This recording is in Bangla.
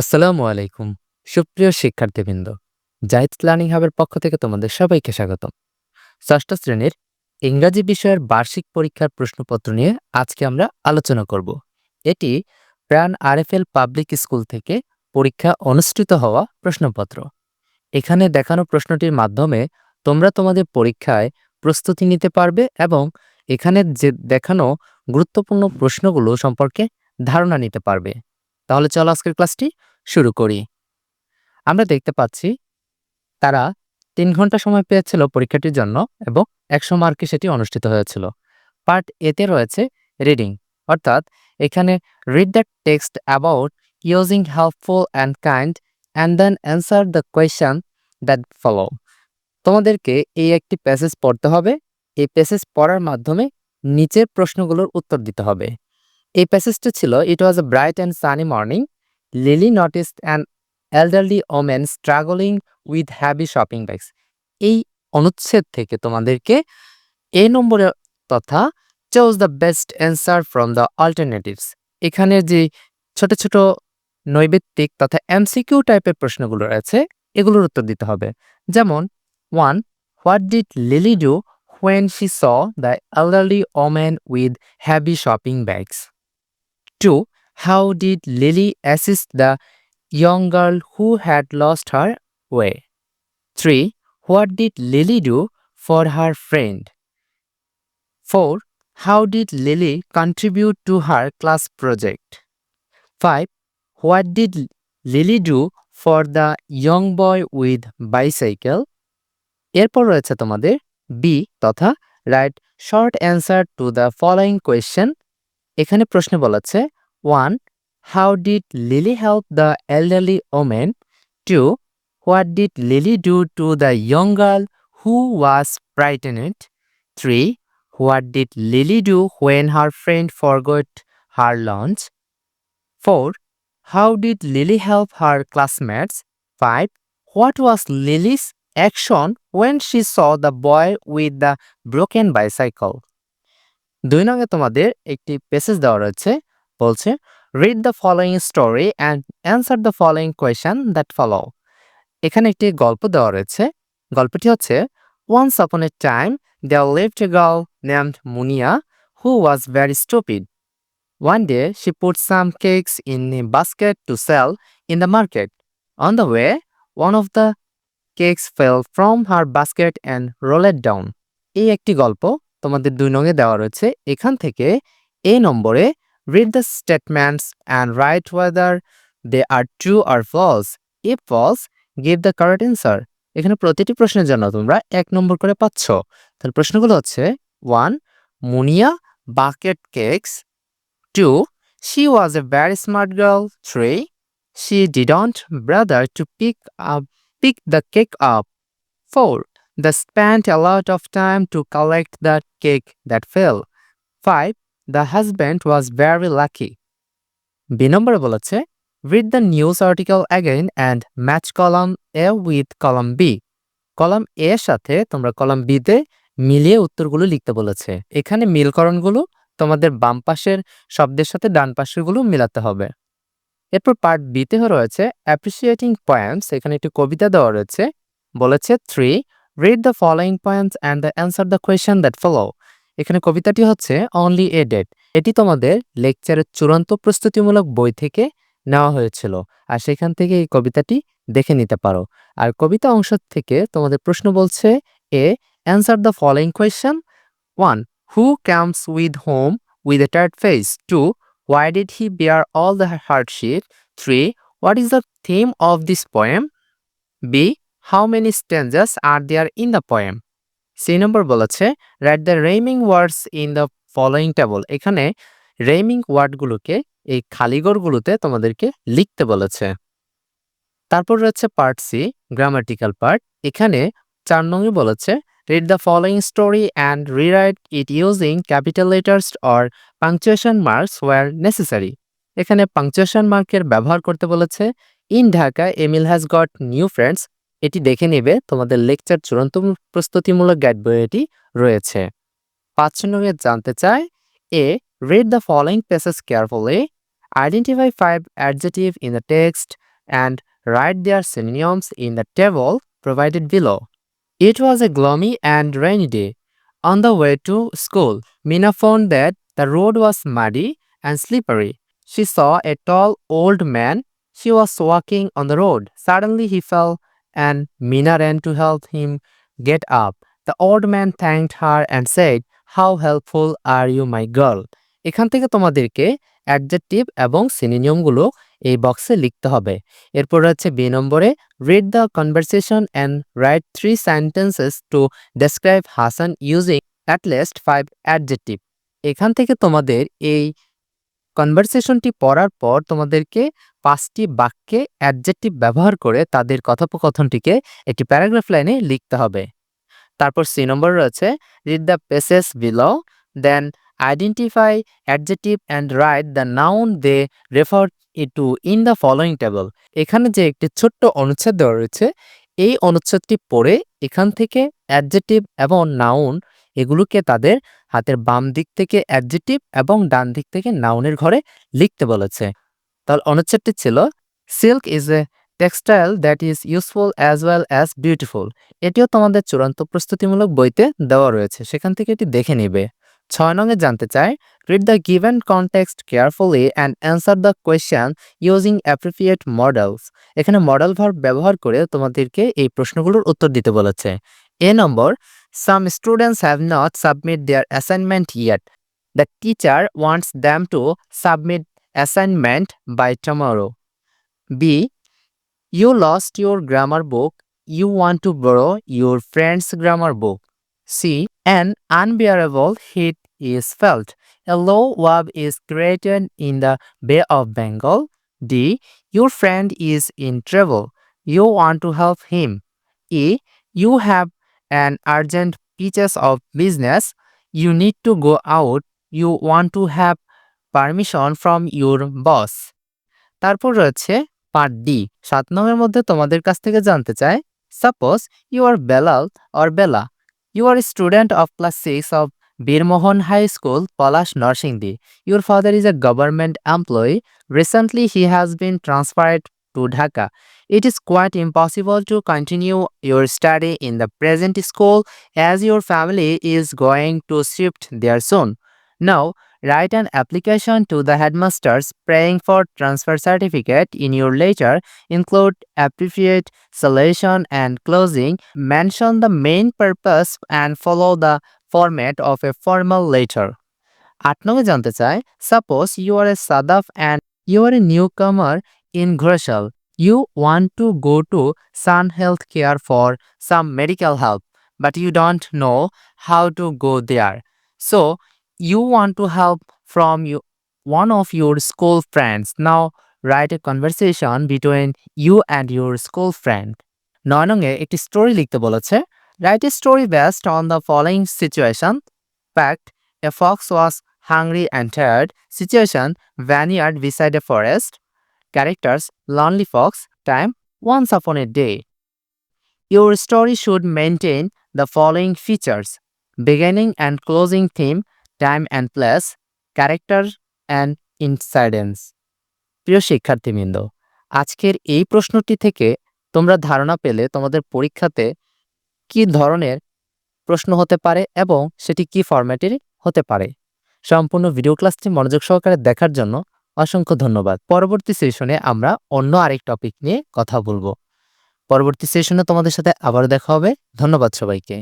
আসসালামু আলাইকুম, সুপ্রিয় শিক্ষার্থীবৃন্দ। জাহিদ লার্নিং হাবের পক্ষ থেকে তোমাদের সবাইকে স্বাগতম। ষষ্ঠ শ্রেণির ইংরাজি বিষয়ের বার্ষিক পরীক্ষার প্রশ্নপত্র নিয়ে আজকে আমরা আলোচনা করব। এটি প্রাণ আরএফএল পাবলিক স্কুল থেকে পরীক্ষা অনুষ্ঠিত হওয়া প্রশ্নপত্র। এখানে দেখানো প্রশ্নটির মাধ্যমে তোমরা তোমাদের পরীক্ষায় প্রস্তুতি নিতে পারবে এবং এখানে যে দেখানো গুরুত্বপূর্ণ প্রশ্নগুলো সম্পর্কে ধারণা নিতে পারবে। তাহলে চলো আজকের ক্লাসটি শুরু করি। আমরা দেখতে পাচ্ছি তারা তিন ঘণ্টা সময় পেয়েছিল পরীক্ষাটির জন্য এবং একশো মার্কে সেটি অনুষ্ঠিত হয়েছিল। পার্ট এতে রয়েছে রিডিং। অর্থাৎ এখানে read the text about using helpful and kind and then answer the question that follow তোমাদেরকে এই একটি প্যাসেজ পড়তে হবে। এই প্যাসেজ পড়ার মাধ্যমে নিচের প্রশ্নগুলোর উত্তর দিতে হবে। এই প্যাসেজটা ছিল it was a bright and sunny morning Lily noticed an elderly women struggling with heavy shopping bags এই অনুচ্ছেদ থেকে তোমাদেরকে এ নম্বরে তথা choose the best answer from the alternatives এখানে যে ছোট ছোট নৈবেত্তিক তথা এমসিকিউ টাইপের প্রশ্নগুলো রয়েছে, এগুলোর উত্তর দিতে হবে। যেমন one what did Lily do when she saw the elderly woman with heavy shopping bags 2. How did Lily assist the young girl who had lost her way three what did Lily do for her friend four how did Lily contribute to her class project five what did Lily do for the young boy with bicycle এরপর রয়েছে তোমাদের বি তথা write short answer to the following question এখানে প্রশ্ন বলাচ্ছে 1. How did Lily help the elderly woman? 2. What did Lily do to the young girl who was frightened? 3. What did Lily do when her friend forgot her lunch? 4. How did Lily help her classmates? 5. What was Lily's action when she saw the boy with the broken bicycle? দুই নঙ্গে তোমাদের একটি পেসেজ দেওয়া রয়েছে বলছে read the following story and answer the following question that follow এখানে একটি গল্প দেওয়া রয়েছে গল্পটি হচ্ছে once upon a time there lived a girl named Muniya who was very stupid One day, she put some cakes in a basket to sell in the market. On the way, one of the cakes fell from her basket and rolled down. এই একটি গল্প তোমাদের দুই নঙে দেওয়া রয়েছে এখান থেকে এ নম্বরে read the statements and write whether they are true or false If false give the correct answer এখানে প্রতিটি প্রশ্নের জন্য তোমরা এক নম্বর করে পাচ্ছ তাহলে প্রশ্নগুলো হচ্ছে one Muniya baked cakes two she was a very smart girl three she didn't bother to pick up pick the cake up. 4. They spent a lot of time to collect the cake that fell. 5. The husband was very lucky B নম্বরে বলেছে read the news article again and match column A with column B column এর সাথে তোমরা কলাম B তে মিলিয়ে উত্তরগুলো লিখতে বলেছে। এখানে মিলকরণগুলো তোমাদের বাম পাশের শব্দের সাথে ডান পাশেরগুলো মিলাতে হবে। এরপর পার্ট বিতে রয়েছে অ্যাপ্রিসিয়েটিং পয়েন্টস এখানে একটি কবিতা দেওয়া রয়েছে, বলেছে three read the following points and the answer the question that follow এখানে কবিতাটি হচ্ছে অনলি এ ডেট এটি তোমাদের লেকচারের চূড়ান্ত প্রস্তুতিমূলক বই থেকে নেওয়া হয়েছিল আর সেখান থেকে এই কবিতাটি দেখে নিতে পারো আর কবিতা অংশ থেকে তোমাদের প্রশ্ন বলছে A answer the following question one who comes with home with a tired face two Why did he bear all the hardship? 3. What is the theme of this poem? B How many stanzas are there in the poem? C নম্বর বলেছে write the rhyming words in the following table এখানে রেমিং ওয়ার্ডগুলোকে, এই খালিগড়গুলোতে তোমাদেরকে লিখতে বলেছে। তারপর রয়েছে পার্ট সি গ্রামাটিক্যাল পার্ট এখানে চার নঙ্গে বলেছে, Read the following story and rewrite it using capital letters or punctuation marks where necessary. এখানে পাংচুয়েশন মার্কের ব্যবহার করতে বলেছে in Dhaka Emil has got new friends এটি দেখে নেবে তোমাদের লেকচার চূড়ান্ত প্রস্তুতিমূলক গাইড বইটি রয়েছে পাঁচ নম্বরে জানতে চায় A read the following passage carefully identify five adjective in the text and write their synonyms in the table provided below. It was a gloomy and rainy day. On the way to school, Mina found that the road was muddy and slippery. She saw a tall old man. She was walking on the road. Suddenly he fell and Mina ran to help him get up. The old man thanked her and said, How helpful are you, my girl? এখান থেকে তোমাদেরকে অ্যাডজেক্টিভ এবং সিনোনিয়ামগুলো এই বক্সে লিখতে হবে এরপর হচ্ছে বি নম্বরে read the conversation and write three sentences to describe Hasan using at least five adjective এখান থেকে তোমাদের এই কনভারসেশনটি পড়ার পর তোমাদেরকে পাঁচটি বাক্যে অ্যাডজেক্টিভ ব্যবহার করে তাদের কথোপকথনটিকে একটি প্যারাগ্রাফ লাইনে লিখতে হবে। তারপর সি নম্বর রয়েছে read the passage below then identify adjective and write the noun they refer to in the following table এখানে যে একটি ছোট্ট অনুচ্ছেদ দেওয়া রয়েছে, এই অনুচ্ছেদটি পড়ে এখান থেকে অ্যাডজেক্টিভ এবং নাউন এগুলোকে তাদের হাতের বাম দিক থেকে অ্যাডজেটিভ এবং ডান দিক থেকে নাউনের ঘরে লিখতে বলেছে। তাহলে অনুচ্ছেদটি ছিল silk is a textile that is useful as well as beautiful এটিও তোমাদের চূড়ান্ত প্রস্তুতিমূলক বইতে দেওয়া রয়েছে, সেখান থেকে এটি দেখে নিবে। ছয় নঙে জানতে চাই read the given context carefully and answer the question using appropriate modals এখানে মডেল ভার্ব ব্যবহার করে তোমাদেরকে এই প্রশ্নগুলোর উত্তর দিতে বলেছে। এ নম্বর Some students have not submitted their assignment yet. The teacher wants them to submit assignment by tomorrow. B. You lost your grammar book. You want to borrow your friend's grammar book. C. An unbearable heat is felt. A low wave is created in the Bay of Bengal. D. Your friend is in trouble. You want to help him. E. You have and urgent pieces of business, you need to go out. You want to have permission from your boss. তারপর রয়েছে পার্ট ডি সাত নামের মধ্যে তোমাদের কাছ থেকে জানতে চাই suppose you are Belal or Bela you are student of class six of Birmohan high school Palash Narsingdi your father is a government employee recently he has been transferred to Dhaka It is quite impossible to continue your study in the present school as your family is going to shift there soon. Now, write an application to the headmasters praying for transfer certificate in your letter include appropriate selection and closing mention the main purpose and follow the format of a formal letter আট নম্বরে জানতে চাই suppose you are a Sadaf and you are a newcomer in Ghoshal you want to go to Sun health care for some medical help but you don't know how to go there so you want to help from you, one of your school friends. Now, write a conversation between you and your school friend. নয় নঙে একটি স্টোরি লিখতে বলেছে write a story based on the following situation fact a fox was hungry and tired situation vineyard beside a forest characters lonely fox time once upon a day Your story should maintain the following features beginning and closing theme, time and place, character and incidents. প্রিয় শিক্ষার্থীবৃন্দ আজকের এই প্রশ্নটি থেকে তোমরা ধারণা পেলে তোমাদের পরীক্ষাতে কি ধরনের প্রশ্ন হতে পারে এবং সেটি কি ফরম্যাটের হতে পারে সম্পূর্ণ ভিডিও ক্লাসটি মনোযোগ সহকারে দেখার জন্য অসংখ্য ধন্যবাদ। পরবর্তী সেশনে আমরা অন্য আরেক টপিক নিয়ে কথা বলব। পরবর্তী সেশনে তোমাদের সাথে আবার দেখা হবে। ধন্যবাদ সবাইকে।